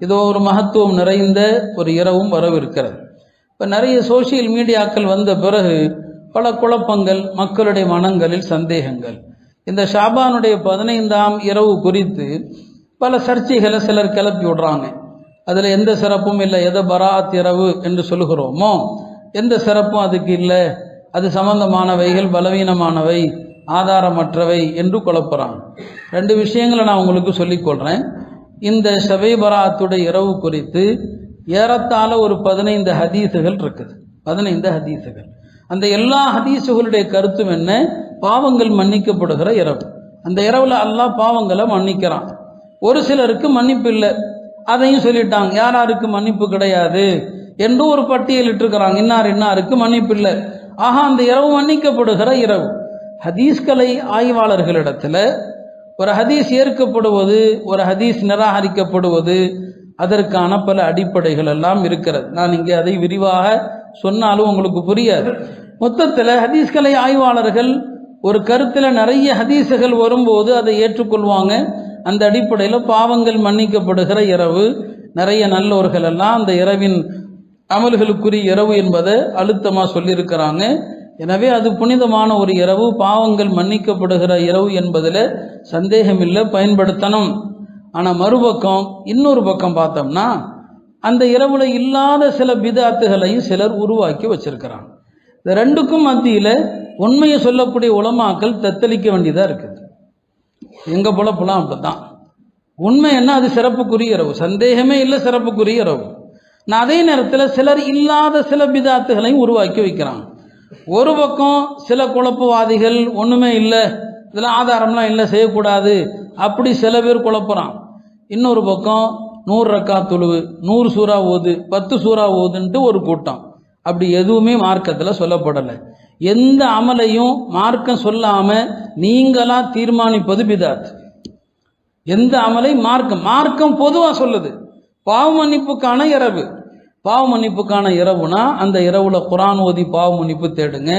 இதோ ஒரு மகத்துவம் நிறைந்த ஒரு இரவும் வரவிருக்கிறது. இப்போ நிறைய சோஷியல் மீடியாக்கள் வந்த பிறகு பல குழப்பங்கள் மக்களுடைய மனங்களில் சந்தேகங்கள். இந்த ஷாபானுடைய பதினைந்தாம் இரவு குறித்து பல சர்ச்சைகளை சிலர் கிளப்பி விடுறாங்க. அதில் எந்த சிறப்பும் இல்லை எதை பராத் இரவு என்று சொல்லுகிறோமோ எந்த சிறப்பும் அதுக்கு இல்லை. அது சம்பந்தமானவைகள் பலவீனமானவை ஆதாரமற்றவை என்று குழப்புறாங்க. ரெண்டு விஷயங்களை நான் உங்களுக்கு சொல்லிக்கொள்கிறேன் இந்த ஷபை பராத்துடைய இரவு குறித்து ஏறத்தாழ ஒரு பதினைந்து ஹதீசுகள் இருக்குது. பதினைந்து ஹதீசுகள். அந்த எல்லா ஹதீசுகளுடைய கருத்தும் என்ன? பாவங்கள் மன்னிக்கப்படுகிற இரவு. அந்த இரவில் அல்லாஹ் பாவங்களை மன்னிக்கிறான். ஒரு சிலருக்கு மன்னிப்பு இல்லை. அதையும் சொல்லிட்டாங்க. யார் யாருக்கு மன்னிப்பு கிடையாது? என்று ஒரு பட்டியலிட்டிருக்கிறாங்க இன்னார் இன்னாருக்கு மன்னிப்பு இல்லை. ஆஹா அந்த இரவு மன்னிக்கப்படுகிற இரவு. ஹதீஸ்கலை ஆய்வாளர்களிடத்தில் ஒரு ஹதீஸ் ஏற்கப்படுவது ஒரு ஹதீஸ் நிராகரிக்கப்படுவது அதற்கான பல அடிப்படைகள் எல்லாம் இருக்கிறது. நான் இங்கே அதை விரிவாக சொன்னாலும் உங்களுக்கு புரியாது. மொத்தத்தில் ஹதீஸ்கலை ஆய்வாளர்கள் ஒரு கருத்தில் நிறைய ஹதீஸுகள் வரும்போது அதை ஏற்றுக்கொள்வாங்க. அந்த அடிப்படையில் பாவங்கள் மன்னிக்கப்படுகிற இரவு நிறைய நல்லோர்கள் எல்லாம் அந்த இரவின் அமல்களுக்குரிய இரவு என்பதை அழுத்தமாக சொல்லியிருக்கிறாங்க. எனவே அது புனிதமான ஒரு இரவு. பாவங்கள் மன்னிக்கப்படுகிற இரவு என்பதில் சந்தேகமில்லை பயன்படுத்தணும். ஆனால் மறுபக்கம் இன்னொரு பக்கம் பார்த்தோம்னா அந்த இரவுல இல்லாத சில பிதாத்துகளையும் சிலர் உருவாக்கி வச்சிருக்கிறாங்க. இந்த ரெண்டுக்கும் மத்தியில் உண்மையை சொல்லக்கூடிய உலமாக்கள் தத்தளிக்க வேண்டியதாக இருக்குது. எங்கே எங்கள் அப்படி அப்படித்தான். உண்மை என்ன? அது சிறப்புக்குரிய இரவு. சந்தேகமே இல்லை சிறப்புக்குரிய இரவு. நான் அதே நேரத்தில் சிலர் இல்லாத சில பிதாத்துகளையும் உருவாக்கி வைக்கிறாங்க. ஒரு பக்கம் சில குழப்பவாதிகள் ஒன்றுமே இல்லை இதெல்லாம் ஆதாரம்லாம் இல்லை செய்யக்கூடாது. அப்படி சில பேர் குழப்புறான். இன்னொரு பக்கம் நூறு ரக்கா தொழுவு நூறு சூறா ஓது பத்து சூறா ஓதுன்ட்டு ஒரு கூட்டம். அப்படி எதுவுமே மார்க்கத்தில் சொல்லப்படலை. எந்த அமலையும் மார்க்கம் சொல்லாமல் நீங்களாக தீர்மானிப்பது பிதாத். எந்த அமலை? மார்க்கம். மார்க்கம் பொதுவாக சொல்லுது. பாவ மன்னிப்புக்கான இரவு. பாவ மன்னிப்புக்கான இரவுனா அந்த இரவுல குரான் ஓதி பாவ மன்னிப்பு தேடுங்க.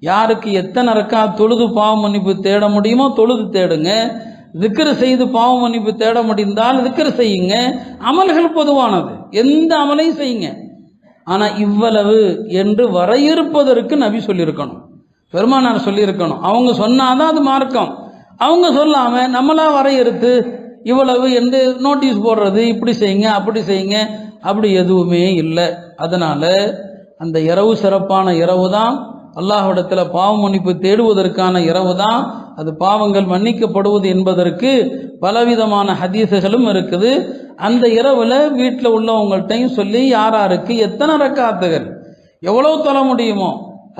யாருக்கு எத்தனை ரக்கா தொழுது பாவ மன்னிப்பு தேட முடியுமோ தொழுது தேடுங்க. திக்ரு செய்து பாவ மன்னிப்பு தேட முடிந்தால் திக்ரு செய்யுங்க. அமல்கள் பொதுவானது. எந்த அமலையும் செய்யுங்க. ஆனால் இவ்வளவு என்று வரையறுப்பதற்கு நபி சொல்லியிருக்கணும். பெருமானார் சொல்லியிருக்கணும். அவங்க சொன்னாதான் அது மார்க்கம். அவங்க சொல்லாம நம்மளா வரையறுத்து இவ்வளவு எந்த நோட்டீஸ் போடுறது இப்படி செய்யுங்க அப்படி செய்யுங்க அப்படி எதுவுமே இல்லை. அதனால் அந்த இரவு சிறப்பான இரவு தான் அல்லாஹ்விடத்தில் பாவ மன்னிப்பு தேடுவதற்கான இரவு தான் அது பாவங்கள் மன்னிக்கப்படுவது என்பதற்கு பலவிதமான ஹதீசுகளும் இருக்குது. அந்த இரவில் வீட்டில் உள்ளவங்கள்ட்டையும் சொல்லி யாராருக்கு எத்தனை ரக்காத்துகள் எவ்வளோ தொழ முடியுமோ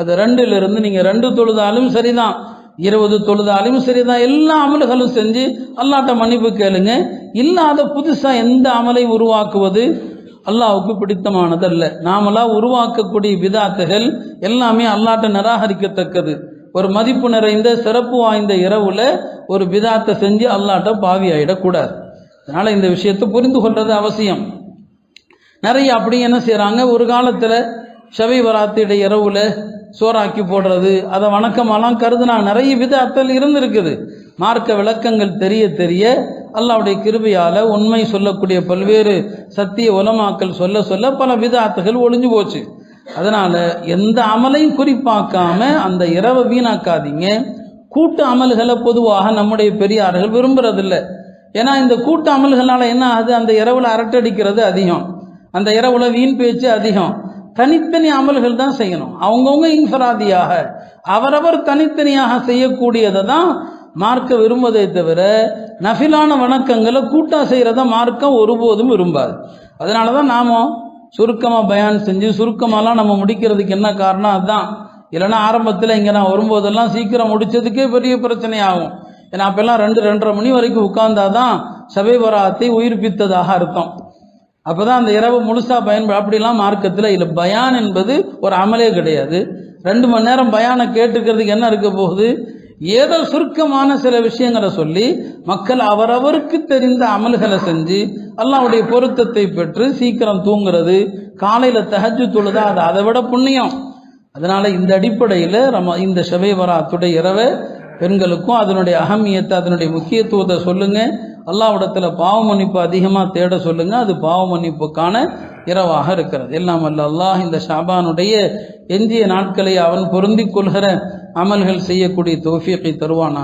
அது ரெண்டுலேருந்து நீங்கள் ரெண்டு தொழுதாலும் சரிதான் இருபது தொழுதாலும் சரிதான் எல்லா அமல்களும் செஞ்சு அல்லாட்ட மன்னிப்பு கேளுங்க. இல்லாத புதுசாக எந்த அமலை உருவாக்குவது அல்லாவுக்கு பிடித்தமானதல்ல. நாமளா உருவாக்கக்கூடிய விதாத்துகள் எல்லாமே அல்லாட்ட நிராகரிக்கத்தக்கது. ஒரு மதிப்பு நிறைந்த சிறப்பு வாய்ந்த இரவுல ஒரு விதாத்தை செஞ்சு அல்லாட்ட பாவி ஆயிடக்கூடாது. அதனால இந்த விஷயத்தை புரிந்து கொள்றது அவசியம். நிறைய அப்படி என்ன செய்கிறாங்க ஒரு காலத்தில் ஷவை வராத்தியுடைய இரவுல சோறாக்கி போடுறது அதை வணக்கமெல்லாம் கருதுனா நிறைய விதாத்தல் இருந்திருக்குது. மார்க்க விளக்கங்கள் தெரிய தெரிய அல்லாவுடைய கிருபையால் உண்மை சொல்லக்கூடிய பல்வேறு சத்திய உலமாக்கள் சொல்ல சொல்ல பல விதாத்துகள் ஒளிஞ்சு போச்சு. அதனால் எந்த அமலையும் குறிப்பாக்காம அந்த இரவை வீணாக்காதீங்க. கூட்டு அமல்களை பொதுவாக நம்முடைய பெரியார்கள் விரும்புறதில்ல. ஏன்னா இந்த கூட்டு அமல்களால் என்ன ஆகுது? அந்த இரவில் அரட்டடிக்கிறது அதிகம். அந்த இரவில் வீண் பேச்சு அதிகம். தனித்தனி அமல்கள் தான் செய்யணும். அவங்கவுங்க இன்ஃபராதியாக. அவரவர் தனித்தனியாக செய்யக்கூடியதை தான் மார்க்க விரும்புவதை தவிர நஃபிலான வணக்கங்களை கூட்டாக செய்கிறத மார்க்கம் ஒருபோதும் விரும்பாது. அதனால தான் நாம சுருக்கமாக பயான் செஞ்சு சுருக்கமாலாம் நம்ம முடிக்கிறதுக்கு என்ன காரணம் அதுதான் இல்லைன்னா ஆரம்பத்தில் இங்கே நான் வரும்போதெல்லாம் சீக்கிரம் முடிச்சதுக்கே பெரிய பிரச்சனை ஆகும் ஏன்னா அப்போல்லாம் ரெண்டு ரெண்டரை மணி வரைக்கும் உட்கார்ந்தாதான் சபை வராத்தை உயிர்ப்பித்ததாக அர்த்தம். அப்பதான் அந்த இரவு முழுசாக பயன்ப அப்படிலாம் மார்க்கத்தில் இல்லை. பயான் என்பது ஒரு அமலே கிடையாது. ரெண்டு மணி நேரம் பயானை கேட்டுக்கிறதுக்கு என்ன இருக்க போகுது? ஏதோ சுருக்கமான சில விஷயங்களை சொல்லி மக்கள் அவரவருக்கு தெரிந்த அமல்களை செஞ்சு அல்லாவுடைய பொருத்தத்தை பெற்று சீக்கிரம் தூங்குறது காலையில் தகஜு தொழுதா அது அதை விட புண்ணியம். அதனால் இந்த அடிப்படையில் நம்ம இந்த ஷபை இரவை பெண்களுக்கும் அதனுடைய அகமியத்தை அதனுடைய முக்கியத்துவத்தை சொல்லுங்கள் அல்லாவிடத்தில் பாவ மன்னிப்பு அதிகமாக தேட சொல்லுங்க. அது பாவ மன்னிப்புக்கான இரவாக இருக்கிறது. எல்லாம் அல்ல அல்லாஹ் இந்த ஷாபானுடைய எஞ்சிய நாட்களை அவன் பொருந்திக் கொள்கிற அமல்கள் செய்யக்கூடிய தோஃபியத்தை தருவானா?